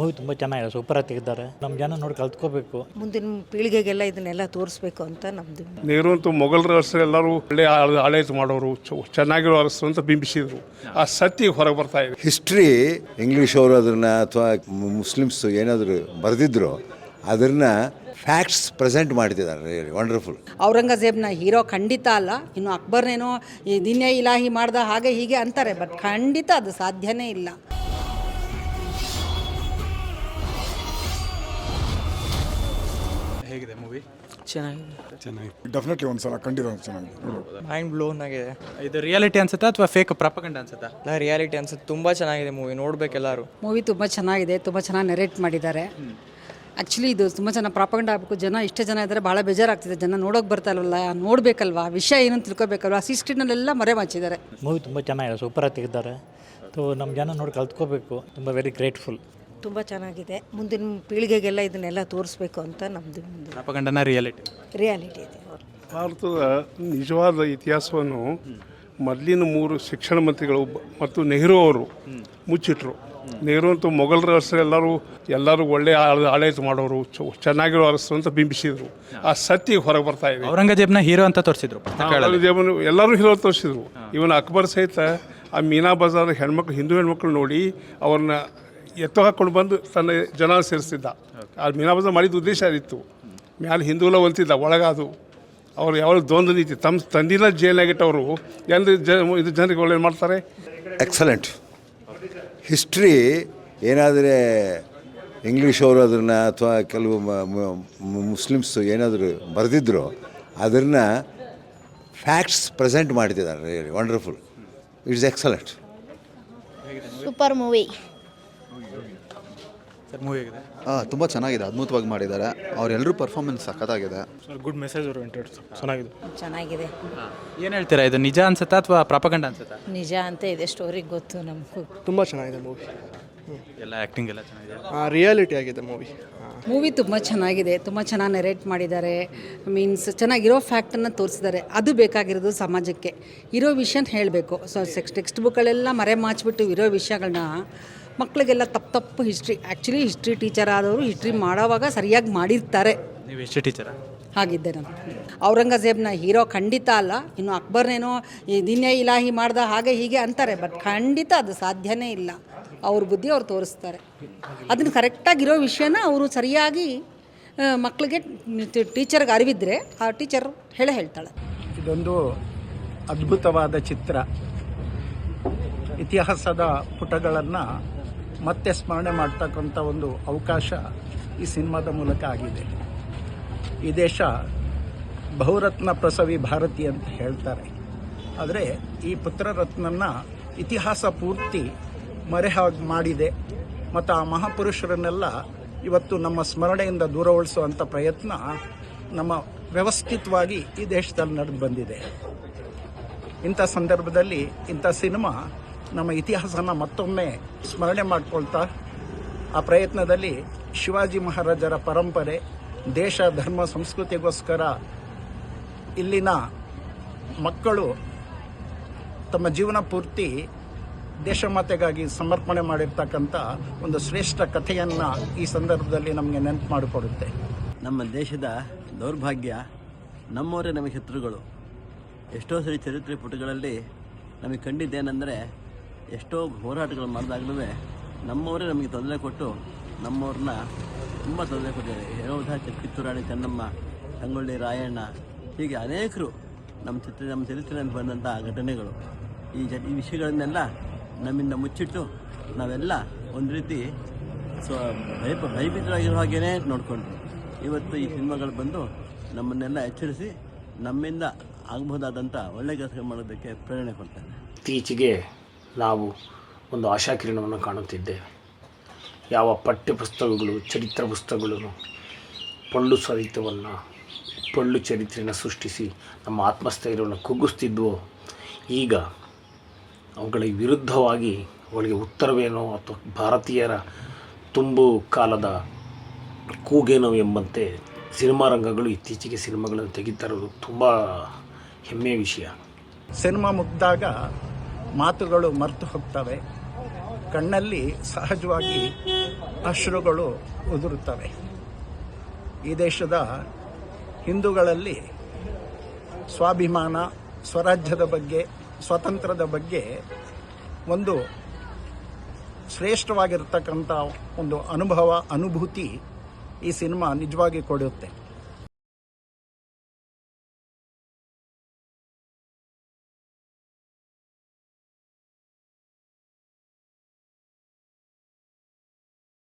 Movie ತುಂಬ ಚೆನ್ನಾಗಿದೆ ಸೂಪರಾಗಿ ತೆಗೆದಿದ್ದಾರೆ ನಮ್ಮ ಜನ ನೋಡಿ ಕಲ್ತ್ಕೋಬೇಕು. ಮುಂದಿನ ಪೀಳಿಗೆಗೆಲ್ಲ ಇದನ್ನೆಲ್ಲ ತೋರಿಸ್ಬೇಕು ಅಂತ ನಮ್ದು ನೆಹರು ಅಂತೂ ಮೊಘಲರ ಅರಸರು ಎಲ್ಲರೂ ಒಳ್ಳೆ ಆಡಳಿತ ಮಾಡೋರು ಚ- ಚೆನ್ನಾಗಿರೋ ಅರಸರು ಅಂತ ಬಿಂಬಿಸಿದ್ರು. ಆ ಸತ್ಯ ಹೊರಗೆ ಬರ್ತಾ ಇದೆ. ಹಿಸ್ಟ್ರಿ ಇಂಗ್ಲಿಷ್ ಅವರು ಅದನ್ನ ಅಥವಾ ಮುಸ್ಲಿಮ್ಸ್ ಏನಾದರೂ ಬರೆದಿದ್ರು ಅದನ್ನ ಫ್ಯಾಕ್ಟ್ಸ್ ಪ್ರೆಸೆಂಟ್ ಮಾಡ್ತಿದ್ದಾರೆ ವಂಡರ್ಫುಲ್ ಔರಂಗಜೇಬ್ನ ಹೀರೋ ಖಂಡಿತ ಅಲ್ಲ. ಇನ್ನು ಅಕ್ಬರ್ನೇನೋ ಈ ದಿನ್ಯ ಇಲಾಹಿ ಮಾಡ್ದ ಹಾಗೆ ಹೀಗೆ ಅಂತಾರೆ ಬಟ್ ಖಂಡಿತ ಅದು ಸಾಧ್ಯನೇ ಇಲ್ಲ. ಹೇಗಿದೆ ಮೂವಿ ಚೆನ್ನಾಗಿದೆ. ಡೆಫಿನೆಟ್ಲಿ ಒಂದು ಸಲ ಖಂಡಿತ ಚೆನ್ನಾಗಿದೆ ಮೈಂಡ್ ಬ್ಲೋನ್ ಆಗಿದೆ. ಇದು ರಿಯಾಲಿಟಿ ಅನ್ಸುತ್ತಾ ಅಥವಾ ಫೇಕ್ ಪ್ರಪಗಂಡ ಅನ್ಸುತ್ತಾ? ಲ ರಿಯಾಲಿಟಿ ಅನ್ಸುತ್ತೆ. ತುಂಬ ಚೆನ್ನಾಗಿದೆ ಮೂವಿ ನೋಡ್ಬೇಕು ಎಲ್ಲರೂ. ಮೂವಿ ತುಂಬ ಚೆನ್ನಾಗಿದೆ ತುಂಬ ಚೆನ್ನಾಗಿ ನೆರೇಟ್ ಮಾಡಿದ್ದಾರೆ. ಆ್ಯಕ್ಚುಲಿ ಇದು ತುಂಬ ಚೆನ್ನಾಗಿ ಪ್ರಾಪಗಂಡ ಆಗಬೇಕು. ಜನ ಇಷ್ಟೇ ಜನ ಇದ್ದಾರೆ ಭಾಳ ಬೇಜಾರಾಗ್ತಿದೆ. ಜನ ನೋಡೋಕೆ ಬರ್ತಾ ಇಲ್ವಲ್ಲ ನೋಡಬೇಕಲ್ವಾ? ವಿಷಯ ಏನು ತಿಳ್ಕೊಬೇಕಲ್ವಾ? ತಿಳ್ಕೊಬೇಕಲ್ವಾ ಸ್ಕ್ರೀನಲ್ಲೆಲ್ಲ ಮರೆ ಮಾಚಿದ್ದಾರೆ. ಮೂವಿ ತುಂಬ ಚೆನ್ನಾಗಿದೆ ಸೂಪರಾಗಿ ತೆಗೆದಿದ್ದಾರೆ. ಸೊ ನಮ್ಮ ಜನ ನೋಡಿ ಕಲ್ತ್ಕೋಬೇಕು. ತುಂಬ ವೆರಿ ಗ್ರೇಟ್ಫುಲ್ ತುಂಬ ಚೆನ್ನಾಗಿದೆ. ಮುಂದಿನ ಪೀಳಿಗೆಗೆಲ್ಲ ಇದನ್ನೆಲ್ಲ ತೋರಿಸ್ಬೇಕು ಅಂತ ನಮ್ಮದು ಅಪಗಂಡನ ರಿಯಾಲಿಟಿ ರಿಯಾಲಿಟಿ ಇದೆ ಅವ್ರು ಭಾರತದ ನಿಜವಾದ ಇತಿಹಾಸವನ್ನು ಮೊದಲಿನ ಮೂರು ಶಿಕ್ಷಣ ಮಂತ್ರಿಗಳು ಬ- ಮತ್ತು ನೆಹರು ಅವರು ಮುಚ್ಚಿಟ್ರು. ನೆಹರು ಅಂತೂ ಮೊಘಲರ ಅರಸರು ಎಲ್ಲರೂ ಎಲ್ಲರೂ ಒಳ್ಳೆ ಆಳ- ಆಡಳಿತ ಮಾಡೋರು ಚ- ಚೆನ್ನಾಗಿರೋ ಅರಸರು ಅಂತ ಬಿಂಬಿಸಿದ್ರು. ಆ ಸತ್ಯ ಹೊರಗೆ ಬರ್ತಾ ಇದೆ. ಔರಂಗಜೇಬ್ನ ಹೀರೋ ಅಂತ ತೋರಿಸಿದ್ರು ಔರಂಗಜೇಬನು ಎಲ್ಲರೂ ಹೀರೋ ತೋರಿಸಿದ್ರು. ಇವನ್ ಅಕ್ಬರ್ ಸಹಿತ ಆ ಮೀನಾ ಬಜಾರ್ ಹೆಣ್ಮಕ್ಳು ಹಿಂದೂ ಹೆಣ್ಮಕ್ಳು ನೋಡಿ ಅವ್ರನ್ನ ಎತ್ತು ಹಾಕ್ಕೊಂಡು ಬಂದು ತನ್ನ ಜನ ಸೇರಿಸಿದ್ದ. ಆ ಮೀನಾ ಬಜಾರ್ ಮಾಡಿದ ಉದ್ದೇಶ ಅದಿತ್ತು ಮ್ಯಾಲೆ ಹಿಂದೂಲ ಒಂತಿದ್ದ ಒಳಗಾದು. ಅವ್ರು ಯಾವಾಗ ದ್ವಂದ್ವ ನೀತಿ. ತಮ್ಮ ತಂದಿನ ಜೈಲಾಗಿಟ್ಟವರು ಎಂದು ಜ ಇದು ಜನರಿಗೆ ಒಳ್ಳೆ ಮಾಡ್ತಾರೆ? ಎಕ್ಸಲೆಂಟ್ ಹಿಸ್ಟ್ರಿ ಏನಾದರೆ ಇಂಗ್ಲೀಷ್ ಅವರು ಅದನ್ನು ಅಥವಾ ಕೆಲವು ಮುಸ್ಲಿಮ್ಸ್ ಏನಾದರೂ ಬರೆದಿದ್ರು ಅದನ್ನು ಫ್ಯಾಕ್ಟ್ಸ್ ಪ್ರೆಸೆಂಟ್ ಮಾಡ್ತಿದ್ದಾರೆ. Wonderful it's excellent super movie sir movie ಆಗಿದೆ ಹಾಂ ತುಂಬ ಚೆನ್ನಾಗಿದೆ ಅದ್ಭುತವಾಗಿ ಮಾಡಿದ್ದಾರೆ. ಅವರೆಲ್ಲರೂ ಪರ್ಫಾರ್ಮೆನ್ಸ್ ಸಖತ್ತಾಗಿದೆ. ಗುಡ್ ಮೆಸೇಜ್ ಓರಿಯೆಂಟೆಡ್ ಚೆನ್ನಾಗಿದೆ. ಚೆನ್ನಾಗಿದೆ. ಏನು ಹೇಳ್ತೀರಾ ಇದು ನಿಜ ಅನ್ಸುತ್ತಾ ಅಥವಾ ಪ್ರಾಪಗಂಡ ಅನ್ಸುತ್ತಾ? ನಿಜ ಅಂತ ಇದೆ ಸ್ಟೋರಿ ಗೊತ್ತು ನಮಗೂ. ತುಂಬ ಚೆನ್ನಾಗಿದೆ ಮೂವಿ ಎಲ್ಲ ಆ್ಯಕ್ಟಿಂಗ್ ಎಲ್ಲ ಚೆನ್ನಾಗಿದೆ? ರಿಯಾಲಿಟಿ ಆಗಿದೆ ಮೂವಿ ಮೂವಿ ತುಂಬ ಚೆನ್ನಾಗಿದೆ ತುಂಬ ಚೆನ್ನಾಗಿ ನೆರೇಟ್ ಮಾಡಿದ್ದಾರೆ. ಮೀನ್ಸ್ ಚೆನ್ನಾಗಿರೋ ಫ್ಯಾಕ್ಟನ್ನು ತೋರಿಸಿದ್ದಾರೆ. ಅದು ಬೇಕಾಗಿರೋದು ಸಮಾಜಕ್ಕೆ. ಇರೋ ವಿಷಯನ ಹೇಳಬೇಕು. ಸೊ ಸೆಕ್ಸ್ ಟೆಕ್ಸ್ಟ್ ಬುಕ್ಗಳೆಲ್ಲ ಮರೆ ಮಾಚಿಬಿಟ್ಟು ಇರೋ ವಿಷಯಗಳನ್ನ ಮಕ್ಕಳಿಗೆಲ್ಲ ತಪ್ಪು ತಪ್ಪು ಹಿಸ್ಟ್ರಿ. ಆ್ಯಕ್ಚುಲಿ ಹಿಸ್ಟ್ರಿ ಟೀಚರ್ ಆದವರು ಹಿಸ್ಟ್ರಿ ಮಾಡೋವಾಗ ಸರಿಯಾಗಿ ಮಾಡಿರ್ತಾರೆ. ನೀವು ಹಿಸ್ಟ್ರಿ ಟೀಚರಾ ಹಾಗಿದ್ದೆ ನಾನು. ಔರಂಗಜೇಬ್ನ ಹೀರೋ ಖಂಡಿತ ಅಲ್ಲ. ಇನ್ನು ಅಕ್ಬರ್ನೇನೋ ದಿನೇ ಇಲಾಹಿ ಮಾಡ್ದ ಹಾಗೆ ಹೀಗೆ ಅಂತಾರೆ. ಬಟ್ ಖಂಡಿತ ಅದು ಸಾಧ್ಯನೇ ಇಲ್ಲ. ಅವ್ರ ಬುದ್ಧಿ ಅವ್ರು ತೋರಿಸ್ತಾರೆ. ಅದನ್ನು ಕರೆಕ್ಟಾಗಿರೋ ವಿಷಯನ ಅವರು ಸರಿಯಾಗಿ ಮಕ್ಕಳಿಗೆ ಟೀಚರ್ಗೆ ಅರಿವಿದ್ರೆ ಆ ಟೀಚರ್ ಹೇಳೇ ಹೇಳ್ತಾಳೆ. ಇದೊಂದು ಅದ್ಭುತವಾದ ಚಿತ್ರ. ಇತಿಹಾಸದ ಪುಟಗಳನ್ನು ಮತ್ತೆ ಸ್ಮರಣೆ ಮಾಡ್ತಕ್ಕಂಥ ಒಂದು ಅವಕಾಶ ಈ ಸಿನಿಮಾದ ಮೂಲಕ ಆಗಿದೆ. ಈ ದೇಶ ಬಹುರತ್ನ ಪ್ರಸವಿ ಭಾರತಿ ಅಂತ ಹೇಳ್ತಾರೆ. ಆದರೆ ಈ ಪುತ್ರರತ್ನನ್ನ ಇತಿಹಾಸ ಪೂರ್ತಿ ಮರೆ ಮಾಡಿದೆ. ಮತ್ತು ಆ ಮಹಾಪುರುಷರನ್ನೆಲ್ಲ ಇವತ್ತು ನಮ್ಮ ಸ್ಮರಣೆಯಿಂದ ದೂರ ಉಳಿಸುವಂಥ ಪ್ರಯತ್ನ ನಮ್ಮ ವ್ಯವಸ್ಥಿತವಾಗಿ ಈ ದೇಶದಲ್ಲಿ ನಡೆದು ಬಂದಿದೆ. ಇಂಥ ಸಂದರ್ಭದಲ್ಲಿ ಇಂಥ ಸಿನಿಮಾ ನಮ್ಮ ಇತಿಹಾಸನ ಮತ್ತೊಮ್ಮೆ ಸ್ಮರಣೆ ಮಾಡಿಕೊಳ್ತಾ, ಆ ಪ್ರಯತ್ನದಲ್ಲಿ ಶಿವಾಜಿ ಮಹಾರಾಜರ ಪರಂಪರೆ, ದೇಶ, ಧರ್ಮ, ಸಂಸ್ಕೃತಿಗೋಸ್ಕರ ಇಲ್ಲಿನ ಮಕ್ಕಳು ತಮ್ಮ ಜೀವನ ಪೂರ್ತಿ ದೇಶಮಾತೆಗಾಗಿ ಸಮರ್ಪಣೆ ಮಾಡಿರ್ತಕ್ಕಂಥ ಒಂದು ಶ್ರೇಷ್ಠ ಕಥೆಯನ್ನು ಈ ಸಂದರ್ಭದಲ್ಲಿ ನಮಗೆ ನೆನಪು ಮಾಡಿಕೊಡುತ್ತೆ. ನಮ್ಮ ದೇಶದ ದೌರ್ಭಾಗ್ಯ ನಮ್ಮವರೇ ನಮ್ಮ ಶತ್ರುಗಳು. ಎಷ್ಟೋ ಸರಿ ಚರಿತ್ರೆ ಪುಟಗಳಲ್ಲಿ ನಮಗೆ ಕಂಡಿದ್ದೇನೆಂದರೆ ಎಷ್ಟೋ ಹೋರಾಟಗಳು ಮಾಡಿದಾಗಲೂ ನಮ್ಮವರೇ ನಮಗೆ ತೊಂದರೆ ಕೊಟ್ಟು ನಮ್ಮವ್ರನ್ನ ತುಂಬ ತೊಂದರೆ ಕೊಟ್ಟಿದ್ದಾರೆ. ಚಿಕ್ಕ ಕಿತ್ತೂರಾಣಿ ಚೆನ್ನಮ್ಮ, ಸಂಗೊಳ್ಳಿ ರಾಯಣ್ಣ, ಹೀಗೆ ಅನೇಕರು ನಮ್ಮ ಚಿತ್ರ, ನಮ್ಮ ಚರಿತ್ರೆಯಲ್ಲಿ ಬಂದಂಥ ಘಟನೆಗಳು. ಈ ಜ, ಈ ವಿಷಯಗಳನ್ನೆಲ್ಲ ನಮ್ಮಿಂದ ಮುಚ್ಚಿಟ್ಟು ನಾವೆಲ್ಲ ಒಂದು ರೀತಿ ಸ್ವ ಭಯ ಭಯಭೀತರಾಗಿರೋ ಹಾಗೇ ನೋಡಿಕೊಂಡ್ರು ಇವತ್ತು ಈ ಸಿನಿಮಾಗಳು ಬಂದು ನಮ್ಮನ್ನೆಲ್ಲ ಎಚ್ಚರಿಸಿ ನಮ್ಮಿಂದ ಆಗಬಹುದಾದಂಥ ಒಳ್ಳೆ ಕೆಲಸ ಮಾಡೋದಕ್ಕೆ ಪ್ರೇರಣೆ ಕೊಡ್ತಾರೆ. ಇತ್ತೀಚೆಗೆ ನಾವು ಒಂದು ಆಶಾಕಿರಣವನ್ನು ಕಾಣುತ್ತಿದ್ದೇವೆ. ಯಾವ ಪಠ್ಯ ಪುಸ್ತಕಗಳು, ಚರಿತ್ರ ಪುಸ್ತಕಗಳು ಪಳ್ಳು ಸಾಹಿತ್ಯವನ್ನು, ಪಳ್ಳು ಚರಿತ್ರೆಯನ್ನು ಸೃಷ್ಟಿಸಿ ನಮ್ಮ ಆತ್ಮಸ್ಥೈರ್ಯವನ್ನು ಕುಗ್ಗಿಸ್ತಿದ್ವೋ, ಈಗ ಅವುಗಳಿಗೆ ವಿರುದ್ಧವಾಗಿ ಅವುಗಳಿಗೆ ಉತ್ತರವೇನೋ ಅಥವಾ ಭಾರತೀಯರ ತುಂಬು ಕಾಲದ ಕೂಗೇನೋ ಎಂಬಂತೆ ಸಿನಿಮಾ ರಂಗಗಳು ಇತ್ತೀಚೆಗೆ ಸಿನಿಮಾಗಳನ್ನು ತೆಗಿತಾ ತುಂಬ ಹೆಮ್ಮೆಯ ವಿಷಯ. ಸಿನಿಮಾ ಮುಗ್ದಾಗ ಮಾತುಗಳು ಮರೆತು ಹೋಗ್ತವೆ. ಕಣ್ಣಲ್ಲಿ ಸಹಜವಾಗಿ ಅಶ್ರುಗಳು ಉದುರುತ್ತವೆ. ಈ ದೇಶದ ಹಿಂದೂಗಳಲ್ಲಿ ಸ್ವಾಭಿಮಾನ, ಸ್ವರಾಜ್ಯದ ಬಗ್ಗೆ ಸ್ವತಂತ್ರದ ಬಗ್ಗೆ ಒಂದು ಶ್ರೇಷ್ಠವಾಗಿರ್ತಕ್ಕಂಥ ಒಂದು ಅನುಭವ, ಅನುಭೂತಿ ಈ ಸಿನಿಮಾ ನಿಜವಾಗಿ ಕೊಡುತ್ತೆ.